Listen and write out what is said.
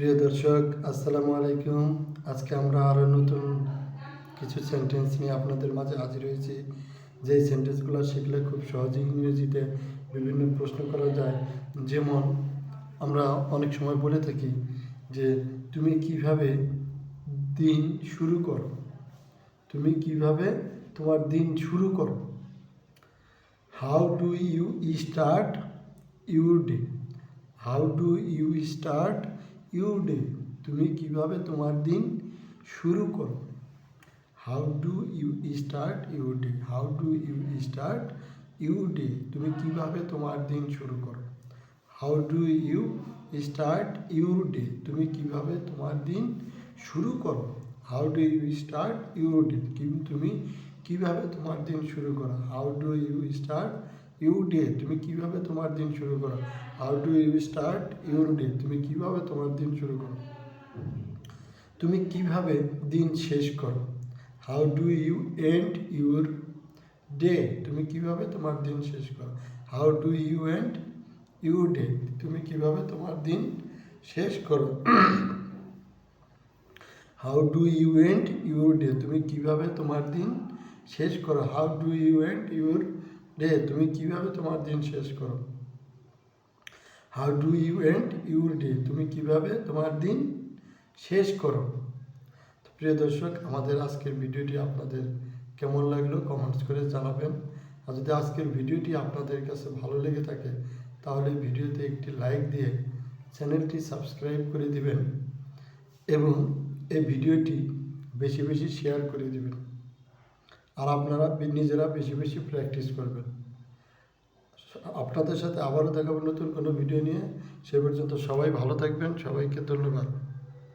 প্রিয় দর্শক, আসসালামু আলাইকুম। আজকে আমরা আরও নতুন কিছু সেন্টেন্স নিয়ে আপনাদের মাঝে হাজির হয়েছি। যেই সেন্টেন্সগুলো শিখলে খুব সহজেই ইংরেজিতে বিভিন্ন প্রশ্ন করা যায়। যেমন, আমরা অনেক সময় বলে থাকি যে, তুমি কীভাবে দিন শুরু করো? তুমি কীভাবে তোমার দিন শুরু করো? How do you start your day how do you start your day তুমি কীভাবে তোমার দিন শুরু করো? How do you start your day how do you start your day তুমি কীভাবে তোমার দিন শুরু করো? How do you start your day তুমি কীভাবে তোমার দিন শুরু করো? How do you start your day তুমি কীভাবে তোমার দিন শুরু করো? How do you start your day তুমি কীভাবে তোমার দিন শুরু করো? How do you start your day তুমি কীভাবে তোমার দিন শুরু করো? তুমি কীভাবে দিন শেষ করো? How do you end your day তুমি কীভাবে তোমার দিন শেষ করো? How do you end your day তুমি কীভাবে তোমার দিন শেষ করো? How do you end your day তুমি কীভাবে তোমার দিন শেষ করো? How do you end your day তুমি কীভাবে তোমার দিন শেষ করো? How do you end your day তুমি কীভাবে তোমার দিন শেষ করো? প্রিয় দর্শক, আমাদের আজকের ভিডিওটি আপনাদের কেমন লাগল কমেন্টস করে জানাবেন। আর যদি আজকের ভিডিওটি আপনাদের কাছে ভালো লেগে থাকে, তাহলে ভিডিওতে একটি লাইক দিয়ে চ্যানেলটি সাবস্ক্রাইব করে দিবেন এবং এই ভিডিওটি বেশি বেশি শেয়ার করে দিবেন। আর আপনারা নিজেরা বেশি বেশি প্র্যাকটিস করবেন। আপনাদের সাথে আবারও দেখাবো নতুন কোনো ভিডিও নিয়ে। সে পর্যন্ত সবাই ভালো থাকবেন। সবাইকে ধন্যবাদ।